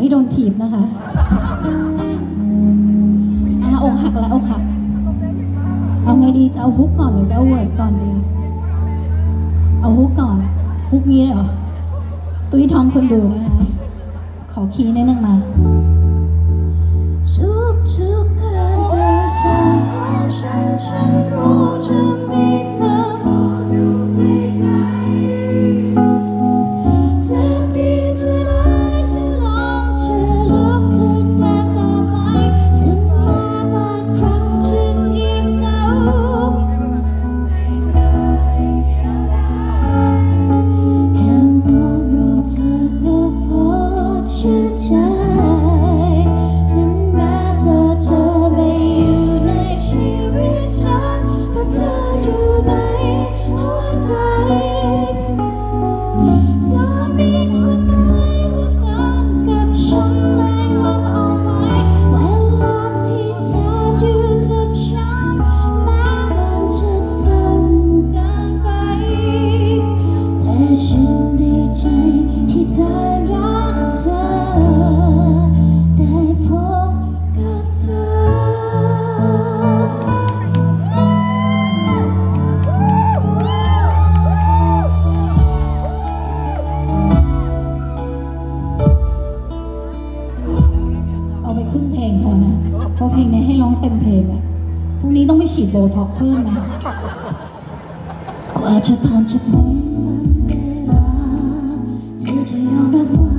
ที่โดนถีบนะคะอาอกหักแล้วอกหัก เอาไงดีจะเอาฮุกก่อนหรือจะเอาเวิร์สก่อนดี เอาฮุกก่อนฮุกนี้เลยหรอ ตุ้ยทองคนดูนะคะ ขอคีย์นิดนึงมาทุกทุกการเดินทางองฉันฉันรู้จะ นอะพรุ่งนี้ต้องไปฉีดโบท็อกเพิ่มนะกว่าจะผ่านจากโงวันเวลาเธอจะยอมรับว่า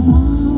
love.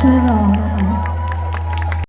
说的。